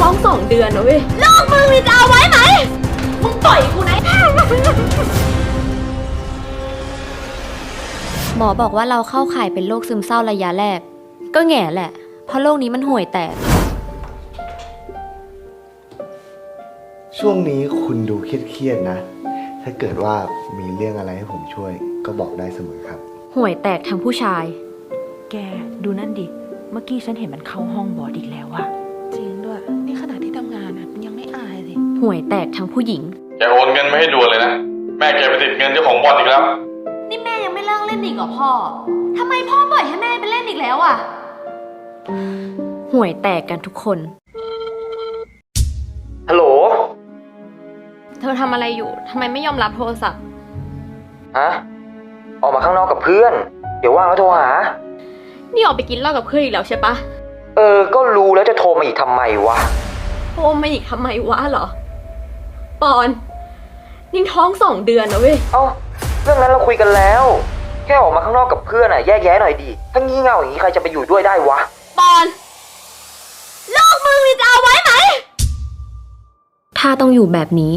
ท้องสองเดือนนะเว้ยลูกมึงมีจะเอาไว้ไหม มึงปล่อยกูนะ หมอบอกว่าเราเข้าข่ายเป็นโรคซึมเศร้าระยะแรก ก็แง่แหละ เพราะโรคนี้มันห่วยแตก ช่วงนี้คุณดูเครียดๆนะ ถ้าเกิดว่ามีเรื่องอะไรให้ผมช่วย ก็บอกได้เสมอครับ ห่วยแตกทั้งผู้ชาย แกดูนั่นดิ เมื่อกี้ฉันเห็นมันเข้าห้องบอสอีกแล้วอะ ห่วยแตกทั้งผู้หญิง แกโอนเงินมาให้ด่วนเลยนะ แม่แกไปติดเงินเจ้าของบ่อนอีกแล้ว นี่แม่ยังไม่เลิกเล่นอีกเหรอพ่อทำไมพ่อปล่อยให้แม่ไปเล่นอีกแล้วอะ ห่วยแตกกันทุกคน ฮัลโหล เธอทำอะไรอยู่ทำไมไม่ยอมรับโทรศัพท์ ฮะ ออกมาข้างนอกกับเพื่อน เดี๋ยวว่างแล้วโทรหา นี่ออกไปกินเหล้ากับเพื่อนอีกแล้วใช่ปะเออ ก็รู้แล้วจะโทรมาอีกทำไมวะ โทรมาอีกทำไมวะเหรอ ปอนนี่ท้องสองเดือนนะเว้ย เอ้าเรื่องนั้นเราคุยกันแล้ว แค่ออกมาข้างนอกกับเพื่อนอะแยกแยะหน่อยดิถ้างี่เง่าอย่างนี้ใครจะไปอยู่ด้วยได้วะ ปอน ลูกมึงมีจะเอาไว้ไหม ถ้าต้องอยู่แบบนี้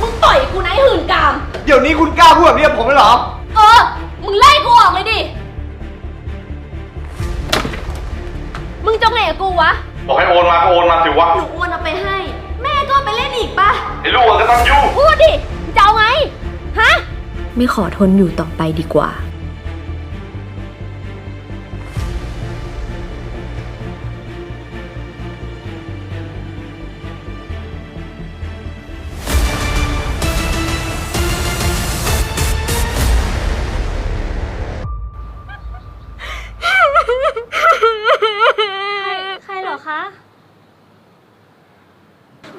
มึงปล่อยกูนะไอ้หื่นกาม เดี๋ยวนี้คุณกล้าพูดแบบนี้กับผมเลยเหรอ เออ มึงไล่กูออกเลยดิ มึงจะไงกับกูวะ บอกให้โอนมาก็ ต้องยุ่งพูดดิมึงจะเอาไง ฮะ ไม่ขอทนอยู่ต่อไปดีกว่า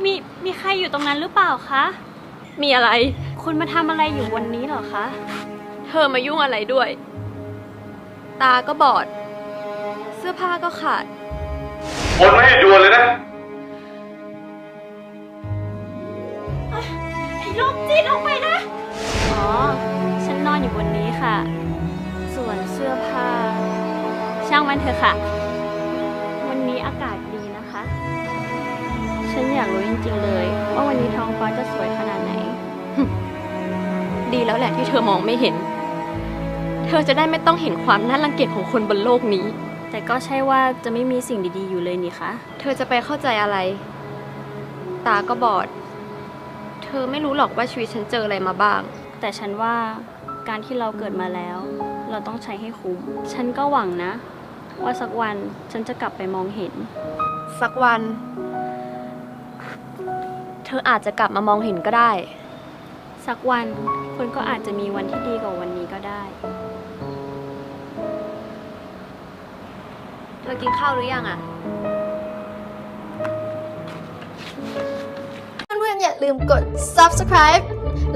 มีมีใครอยู่ตรงนั้นหรือเปล่าคะ มีอะไร คุณมาทำอะไรอยู่วันนี้เหรอคะ เธอมายุ่งอะไรด้วย ตาก็บอด เสื้อผ้าก็ขาดโอนมาให้ด่วนเลยนะ ไอ้โรคจิตออกไปนะ อ๋อ ฉันนอนอยู่บนนี้ค่ะ ส่วนเสื้อผ้า ช่างมันเถอะค่ะ วันนี้อากาศดีนะคะ ฉันอยากรู้จริงๆเลย ว่าวันนี้ท้องฟ้าจะสวยขนาดไหน ดีแล้วแหละที่เธอมองไม่เห็น เธอจะได้ไม่ต้องเห็นความน่ารังเกียจของคนบนโลกนี้ แต่ก็ใช่ว่าจะไม่มีสิ่งดีๆอยู่เลยนี่คะ เธอจะไปเข้าใจอะไร ตาก็บอด เธอไม่รู้หรอกว่าชีวิตฉันเจออะไรมาบ้าง แต่ฉันว่าการที่เราเกิดมาแล้ว เราต้องใช้ให้คุ้ม ฉันก็หวังนะ ว่าสักวันฉันจะกลับไปมองเห็น สักวัน เธออาจจะกลับมามองเห็นก็ได้ สักวันคุณก็อาจจะมีวันที่ดีกว่าวันนี้ก็ได้ เธอกินข้าวหรือยังอะเพื่อนๆอย่าลืมกด subscribe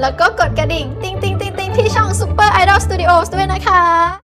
แล้วก็กดกระดิ่ง ติ๊งติ๊งติ๊งติ๊งที่ช่อง Super Idol Studios ด้วยนะคะ